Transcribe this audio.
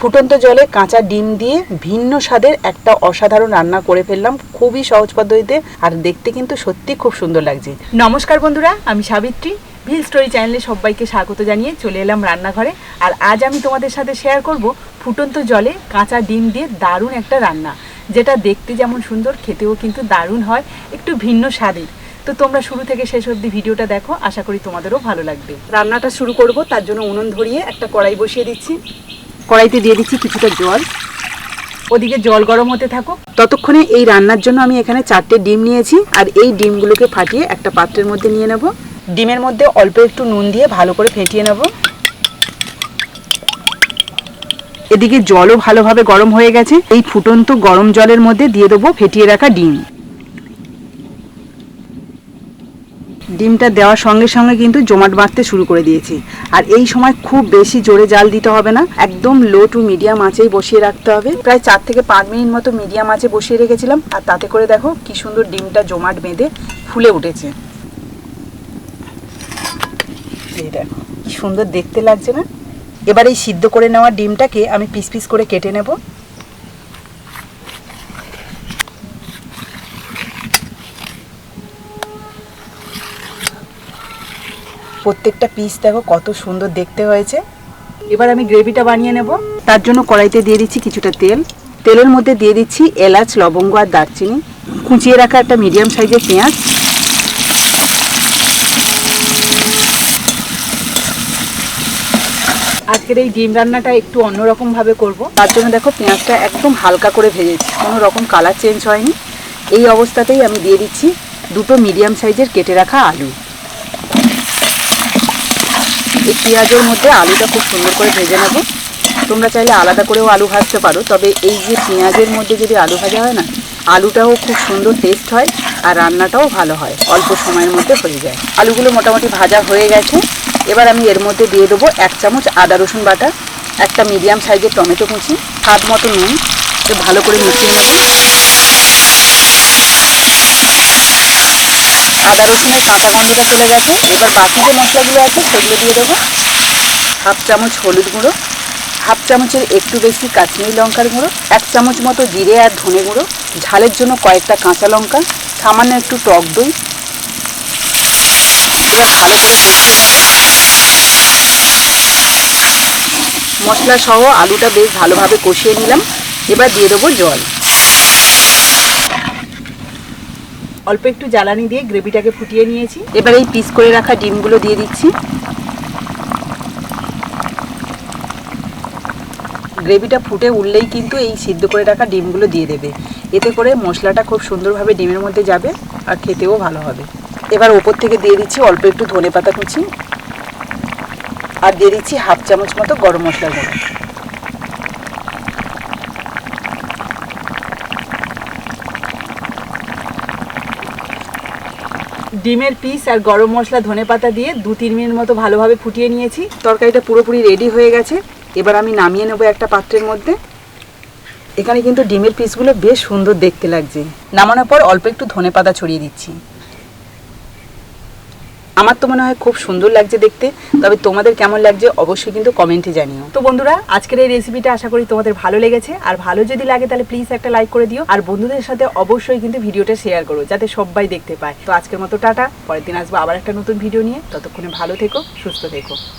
ফুটন্ত জলে কাঁচা ডিম দিয়ে ভিন্ন স্বাদের একটা অসাধারণ রান্না করে ফেললাম। খুবই সহজ পদ্ধতিতে আর দেখতে কিন্তু সত্যি খুব সুন্দর লাগছে। নমস্কার বন্ধুরা, আমি সাবিত্রী। ভিল স্টোরি চ্যানেলে সবাইকে স্বাগত জানিয়ে চলে এলাম রান্নাঘরে। আর আজ আমি তোমাদের সাথে শেয়ার করব ফুটন্ত জলে কাঁচা ডিম দিয়ে দারুণ একটা রান্না, যেটা দেখতে যেমন সুন্দর, খেতেও কিন্তু দারুণ হয়, একটু ভিন্ন স্বাদের। তো তোমরা শুরু থেকে শেষ অবধি ভিডিওটা দেখো, আশা করি তোমাদেরও ভালো লাগবে। রান্নাটা শুরু করব, তার জন্য উনুন ধরিয়ে একটা কড়াই বসিয়ে দিচ্ছি। কড়াইতে দিয়ে দিচ্ছি কিছুটা জল। ওদিকে জল গরম হতে থাকো ততক্ষণে এই রান্নার জন্য আমি এখানে চারটে ডিম নিয়েছি আর এই ডিমগুলোকে ফাটিয়ে একটা পাত্রের মধ্যে নিয়ে নেব। ডিমের মধ্যে অল্প একটু নুন দিয়ে ভালো করে ফেটিয়ে নেব। এদিকে জলও ভালোভাবে গরম হয়ে গেছে। এই ফুটন্ত গরম জলের মধ্যে দিয়ে দেবো ফেটিয়ে রাখা ডিম। ডিমটা দেওয়ার সঙ্গে সঙ্গে কিন্তু জমাট বাঁধতে শুরু করে দিয়েছি। আর এই সময় খুব বেশি জোরে জাল দিতে হবে না। একদম লো টু মিডিয়াম আঁচেই বসিয়ে রাখতে হবে। প্রায় চার থেকে পাঁচ মিনিট মতো মিডিয়াম আঁচে বসিয়ে রেখেছিলাম। আর তাতে করে দেখো কি সুন্দর ডিমটা জমাট বেঁধে ফুলে উঠেছে। এই দেখো, কি সুন্দর দেখতে লাগছে না? এবার এই সিদ্ধ করে নেওয়া ডিমটাকে আমি পিস পিস করে কেটে নেব। প্রত্যেকটা পিস দেখো কত সুন্দর দেখতে হয়েছে। এবার আমি গ্রেভিটা বানিয়ে নেব। তার জন্য কড়াইতে দিয়ে দিচ্ছি কিছুটা তেল। তেলের মধ্যে দিয়ে দিচ্ছি এলাচ, লবঙ্গ আর দারচিনি। কুচিয়ে রাখা একটা মিডিয়াম সাইজের পেঁয়াজ। আজকের এই ডিম রান্নাটা একটু অন্যরকম ভাবে করব। তার জন্য দেখো পেঁয়াজটা একদম হালকা করে ভেজেছি। কোনো রকম কালার চেঞ্জ হয়নি। এই অবস্থাতেই আমি দিয়ে দিচ্ছি দুটো মিডিয়াম সাইজের কেটে রাখা আলু। এই পেঁয়াজের মধ্যে আলুটা খুব সুন্দর করে ভেজে নেব। তোমরা চাইলে আলাদা করেও আলু ভাজতে পারো, তবে এই যে পেঁয়াজের মধ্যে যদি আলু ভাজা হয় না, আলুটাও খুব সুন্দর টেস্ট হয় আর রান্নাটাও ভালো হয়, অল্প সময়ের মধ্যে হয়ে যায়। আলুগুলো মোটামুটি ভাজা হয়ে গেছে। এবার আমি এর মধ্যে দিয়ে দেবো এক চামচ আদা রসুন বাটা, একটা মিডিয়াম সাইজের টমেটো কুচি, স্বাদ মতো নুন ভালো করে মিশিয়ে নেব। আদা রসুনের কাঁচা গন্ধটা চলে গেছে। এবার বাকি যে মশলাগুলো আছে, সেগুলো দিয়ে দেবো। হাফ চামচ হলুদ গুঁড়ো, হাফ চামচের একটু বেশি কাশ্মীরি লঙ্কার গুঁড়ো, এক চামচ মতো জিরে আর ধনে গুঁড়ো, ঝালের জন্য কয়েকটা কাঁচা লঙ্কা, সামান্য একটু টক দই। এবার ভালো করে কষিয়ে নেব। মশলা সহ আলুটা বেশ ভালোভাবে কষিয়ে নিলাম। এবার দিয়ে দেবো জল। অল্প একটু জ্বালানি দিয়ে গ্রেভিটাকে ফুটিয়ে নিয়েছি। এবার এই পিস করে রাখা ডিমগুলো দিয়ে দিচ্ছি। গ্রেভিটা ফুটে উঠলেই কিন্তু এই সিদ্ধ করে রাখা ডিমগুলো দিয়ে দেবে। এতে করে মশলাটা খুব সুন্দরভাবে ডিমের মধ্যে যাবে আর খেতেও ভালো হবে। এবার ওপর থেকে দিয়ে দিচ্ছি অল্প একটু ধনে পাতা কুচি। আর দিয়ে দিচ্ছি হাফ চামচ মতো গরম মশলা গুঁড়ো। ডিমের পিস আর গরম মশলা, ধনে পাতা দিয়ে দু তিন মিনিট মতো ভালোভাবে ফুটিয়ে নিয়েছি। তরকারিটা পুরোপুরি রেডি হয়ে গেছে। এবার আমি নামিয়ে নেব একটা পাত্রের মধ্যে। এখানে কিন্তু ডিমের পিসগুলো বেশ সুন্দর দেখতে লাগছে। নামানোর পর অল্প একটু ধনে পাতা ছড়িয়ে দিচ্ছি। আমার তো মনে হয় খুব সুন্দর লাগছে দেখতে, তবে তোমাদের কেমন লাগছে অবশ্যই কিন্তু কমেন্টে জানিও। তো বন্ধুরা, আজকের এই রেসিপিটা আশা করি তোমাদের ভালো লেগেছে, আর ভালো যদি লাগে তাহলে প্লিজ একটা লাইক করে দিও, আর বন্ধুদের সাথে অবশ্যই কিন্তু ভিডিওটা শেয়ার করো, যাতে সবাই দেখতে পায়। তো আজকের মতো টাটা, পরের দিন আসব আবার একটা নতুন ভিডিও নিয়ে, ততক্ষণে ভালো থেকো, সুস্থ থেকো।